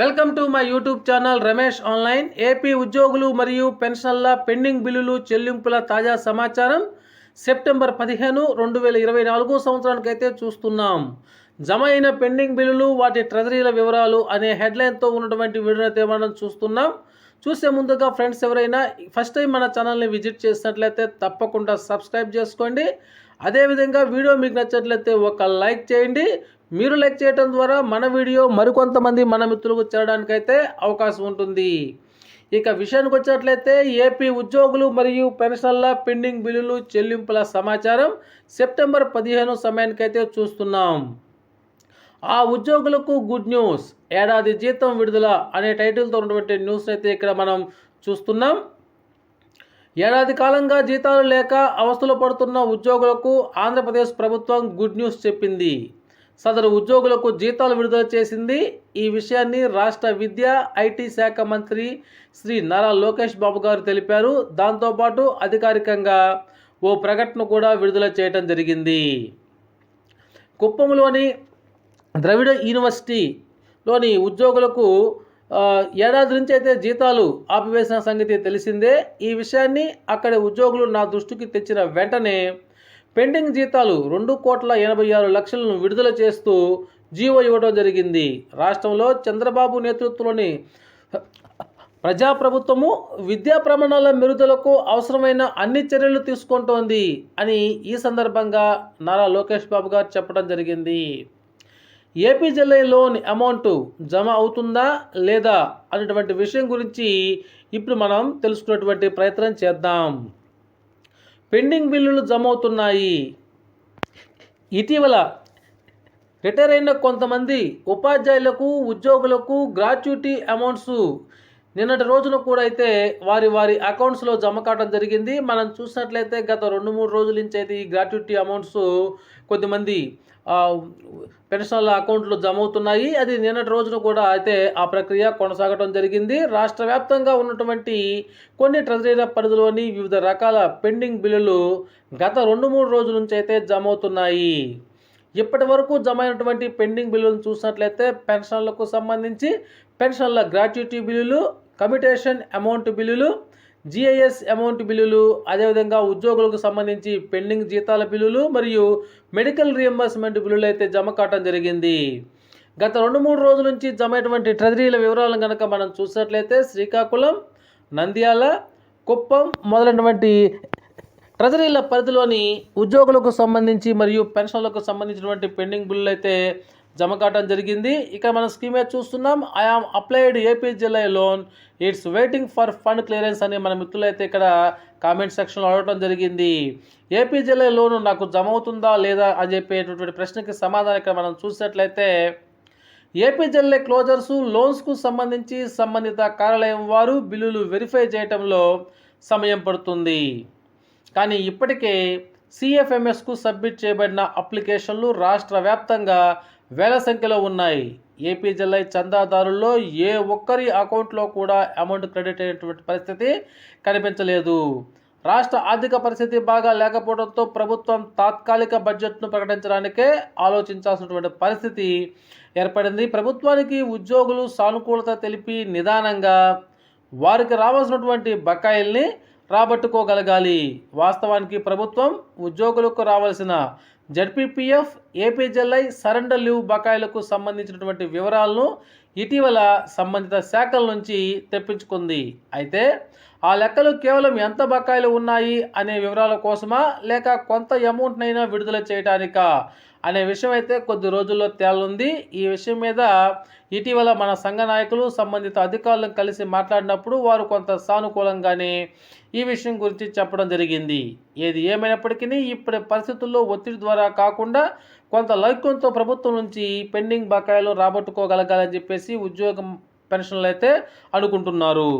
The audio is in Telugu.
Welcome to my YouTube channel Ramesh online. AP ఉద్యోగులు మరియు పెన్షన్ల పెండింగ్ బిల్లులు చెల్లింపుల తాజా సమాచారం సెప్టెంబర్ పదిహేను రెండు వేల ఇరవై నాలుగు సంవత్సరానికి అయితే చూస్తున్నాం. జమ అయిన పెండింగ్ బిల్లులు వాటి ట్రెజరీల వివరాలు అనే హెడ్లైన్తో ఉన్నటువంటి వీడియోనైతే మనం చూస్తున్నాం. చూసే ముందుగా ఫ్రెండ్స్ ఎవరైనా ఫస్ట్ టైం మన ఛానల్ని విజిట్ చేసినట్లయితే తప్పకుండా సబ్స్క్రైబ్ చేసుకోండి. అదేవిధంగా వీడియో మీకు నచ్చినట్లయితే ఒక లైక్ చేయండి. మీరు లైక్ చేయడం ద్వారా మన వీడియో మరికొంతమంది మన మిత్రులకు చేరడానికైతే అవకాశం ఉంటుంది. ఇక విషయానికి వచ్చినట్లయితే ఏపీ ఉద్యోగులు మరియు పెన్షన్ల పెండింగ్ బిల్లులు చెల్లింపుల సమాచారం సెప్టెంబర్ పదిహేను సమయానికైతే చూస్తున్నాం. ఆ ఉద్యోగులకు గుడ్ న్యూస్. ఏడాది జీతం విడుదల అనే టైటిల్తో ఉన్నటువంటి న్యూస్ అయితే ఇక్కడ మనం చూస్తున్నాం. ఏడాది కాలంగా జీతాలు లేక అవస్థలు పడుతున్న ఉద్యోగులకు ఆంధ్రప్రదేశ్ ప్రభుత్వం గుడ్ న్యూస్ చెప్పింది. సదరు ఉద్యోగులకు జీతాలు విడుదల చేసింది. ఈ విషయాన్ని రాష్ట్ర విద్య ఐటీ శాఖ మంత్రి శ్రీ నారా లోకేష్ బాబు గారు తెలిపారు. దాంతోపాటు అధికారికంగా ఓ ప్రకటన కూడా విడుదల చేయడం జరిగింది. కుప్పంలోని ద్రవిడ యూనివర్సిటీలోని ఉద్యోగులకు ఏడాది నుంచి అయితే జీతాలు ఆపివేసిన సంగతి తెలిసిందే. ఈ విషయాన్ని అక్కడి ఉద్యోగులు నా దృష్టికి తెచ్చిన వెంటనే పెండింగ్ జీతాలు రెండు కోట్ల ఎనభై ఆరు లక్షలను విడుదల చేస్తూ జీవో ఇవ్వడం జరిగింది. రాష్ట్రంలో చంద్రబాబు నేతృత్వంలోని ప్రజాప్రభుత్వము విద్యా ప్రమాణాల మెరుగుదలకు అవసరమైన అన్ని చర్యలు తీసుకుంటోంది అని ఈ సందర్భంగా నారా లోకేష్ బాబు గారు చెప్పడం జరిగింది. ఏపీ జిల్లా లోన్ అమౌంట్ జమ అవుతుందా లేదా అనేటువంటి విషయం గురించి ఇప్పుడు మనం తెలుసుకునేటువంటి ప్రయత్నం చేద్దాం. పెండింగ్ బిల్లులు జమ అవుతున్నాయి ఇటీవల రిటైర్ అయిన కొంతమంది ఉపాధ్యాయులకు ఉద్యోగులకు గ్రాట్యుటీ అమౌంట్స్ నిన్నటి రోజున కూడా అయితే వారి వారి అకౌంట్స్లో జమ కావడం జరిగింది. మనం చూసినట్లయితే గత రెండు మూడు రోజుల నుంచి అయితే ఈ గ్రాట్యుటీ అమౌంట్స్ కొద్దిమంది పెన్షన్ల అకౌంట్లో జమ అవుతున్నాయి. అది నిన్నటి రోజున కూడా అయితే ఆ ప్రక్రియ కొనసాగడం జరిగింది. రాష్ట్ర వ్యాప్తంగా ఉన్నటువంటి కొన్ని ట్రెజరీల పరిధిలోని వివిధ రకాల పెండింగ్ బిల్లులు గత రెండు మూడు రోజుల నుంచి అయితే జమ అవుతున్నాయి. ఇప్పటి వరకు జమ అయినటువంటి పెండింగ్ బిల్లులను చూసినట్లయితే పెన్షన్లకు సంబంధించి పెన్షన్ల గ్రాట్యుటీ బిల్లులు కమిటేషన్ అమౌంట్ బిల్లులు జిఐఎస్ అమౌంట్ బిల్లులు అదేవిధంగా ఉద్యోగులకు సంబంధించి పెండింగ్ జీతాల బిల్లులు మరియు మెడికల్ రియంబర్స్మెంట్ బిల్లులు అయితే జమ కావటం జరిగింది. గత రెండు మూడు రోజుల నుంచి జమ అయినటువంటి ట్రెజరీల వివరాలను కనుక మనం చూసినట్లయితే శ్రీకాకుళం నంద్యాల కుప్పం మొదలైనటువంటి ట్రెజరీల పరిధిలోని ఉద్యోగులకు సంబంధించి మరియు పెన్షన్లకు సంబంధించినటువంటి పెండింగ్ బిల్లులు అయితే జమ కావడం జరిగింది. ఇక్కడ మనం స్కీమ్ చూస్తున్నాం ఐఆమ్ అప్లైడ్ ఏపీ జిల్లా loan it's waiting for fund clearance అని మన మిత్రులైతే ఇక్కడ కామెంట్ సెక్షన్లో అడగడం జరిగింది. ఏపీ జిల్లా లోన్ నాకు జమ అవుతుందా లేదా అని చెప్పేటటువంటి ప్రశ్నకి సమాధానం ఇక్కడ మనం చూసినట్లయితే ఏపీ జిల్లా క్లోజర్స్ లోన్స్కు సంబంధించి సంబంధిత కార్యాలయం వారు బిల్లులు వెరిఫై చేయటంలో సమయం పడుతుంది. కానీ ఇప్పటికే సిఎఫ్ఎంఎస్కు సబ్మిట్ చేయబడిన అప్లికేషన్లు రాష్ట్ర వ్యాప్తంగా వేల సంఖ్యలో ఉన్నాయి. ఏపీ జిల్లా చందాదారుల్లో ఏ ఒక్కరి అకౌంట్లో కూడా అమౌంట్ క్రెడిట్ అయినటువంటి పరిస్థితి కనిపించలేదు. రాష్ట్ర ఆర్థిక పరిస్థితి బాగా లేకపోవడంతో ప్రభుత్వం తాత్కాలిక బడ్జెట్ను ప్రకటించడానికే ఆలోచించాల్సినటువంటి పరిస్థితి ఏర్పడింది. ప్రభుత్వానికి ఉద్యోగులు సానుకూలత తెలిపి నిదానంగా వారికి రావాల్సినటువంటి బకాయిల్ని రాబట్టుకోగలగాలి. వాస్తవానికి ప్రభుత్వం ఉద్యోగులకు రావాల్సిన జడ్పీపీఎఫ్ ఏపీజెల్ఐ సరెండర్ లీవ్ బకాయిలకు సంబంధించినటువంటి వివరాలను ఇటీవల సంబంధిత శాఖల నుంచి తెప్పించుకుంది. అయితే ఆ లెక్కలు కేవలం ఎంత బకాయిలు ఉన్నాయి అనే వివరాల కోసమా లేక కొంత అమౌంట్నైనా విడుదల చేయడానికా అనే విషయం అయితే కొద్ది రోజుల్లో తేలనుంది. ఈ విషయం మీద ఇటీవల మన సంఘ నాయకులు సంబంధిత అధికారులను కలిసి మాట్లాడినప్పుడు వారు కొంత సానుకూలంగానే ఈ విషయం గురించి చెప్పడం జరిగింది. ఏది ఏమైనప్పటికీ ఇప్పటి పరిస్థితుల్లో ఒత్తిడి ద్వారా ద్వారా కాకుండా కొంత లౌక్యంతో ప్రభుత్వం నుంచి పెండింగ్ బకాయిలు రాబట్టుకోగలగాలని చెప్పేసి ఉద్యోగం పెన్షన్లు అయితే అనుకుంటున్నారు.